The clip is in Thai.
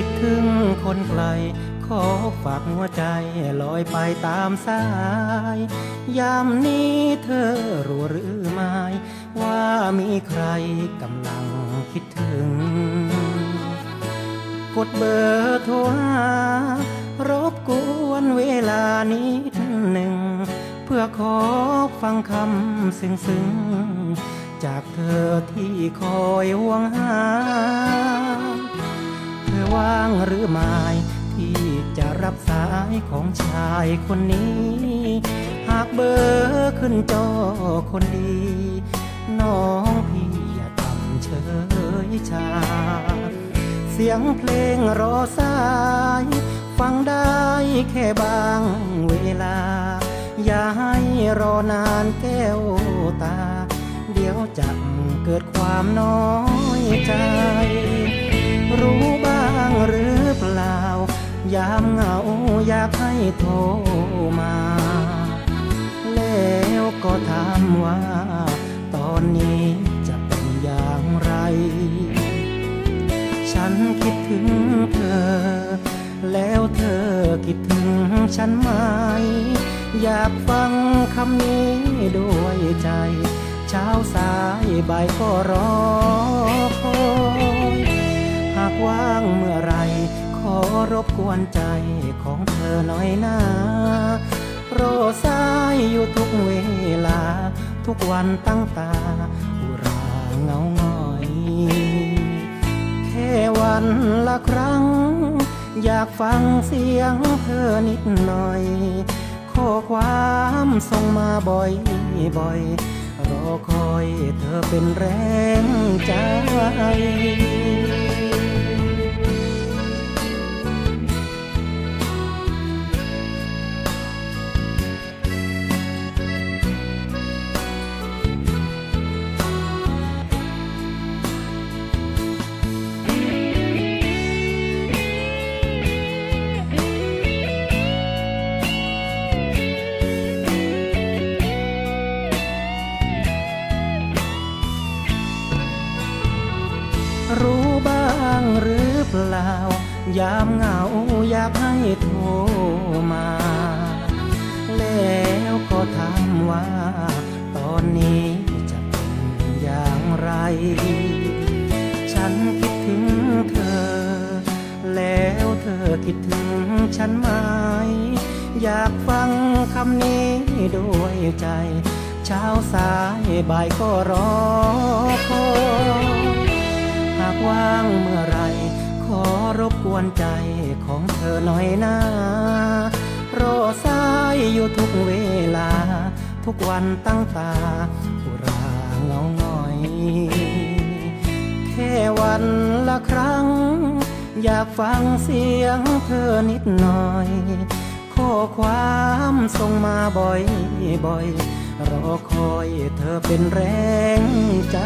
คิดถึงคนไกล ขอฝากหัวใจลอยไปตามสาย ยามนี้เธอรู้หรือไม่ ว่ามีใครกำลังคิดถึง กดเบอร์โทรหารบกวนเวลานิดหนึ่ง เพื่อขอฟังคำซึ้งซึ้งๆจากเธอที่คอยห่วงหา ว่างหรือไม่ ที่จะรับสายของชายคนนี้ หากเบอร์ขึ้นจอคนดี น้องพี่อย่าทำเฉยชา เสียงเพลงรอสาย ฟังได้แค่บางเวลา อย่าให้รอนานแก้วตา เดี๋ยวจะเกิดความน้อยใจรู้ ยามเหงาอยากให้โทรมา แล้วก็ถามว่า ตอนนี้จะเป็นอย่างไร ฉันคิดถึงเธอ แล้วเธอคิดถึงฉันไหม อยากฟังคำนี้ด้วยใจ เช้าสายบ่ายก็รอคอย หากว่างเมื่อไรขอ รบกวนใจของเธอหน่อยนะรอสายอยู่ทุกเวลา ทุกวันตั้งตาอุราเงาหงอย แค่วันละครั้ง อยากฟังเสียงเธอนิดหน่อย ข้อความส่งมาบ่อยบ่อยๆรอคอยเธอเป็นแรงใจ หรือเปล่า ยามเหงาอยากให้โทรมา แล้วก็ถามว่า ตอนนี้จะเป็นอย่างไร ฉันคิดถึงเธอ แล้วเธอคิดถึงฉันไหม อยากฟังคำนี้ด้วยใจ เช้าสายบ่ายก็รอคอยากว่างเมื่อไร ขอรบกวนใจของเธอหน่อยนะรอสายอยู่ทุกเวลา ทุกวันตั้งตาอุราเงาหงอย แค่วันละครั้ง อยากฟังเสียงเธอนิดหน่อย ข้อความส่งมาบ่อยบ่อยๆรอคอยเธอเป็นแรงใจ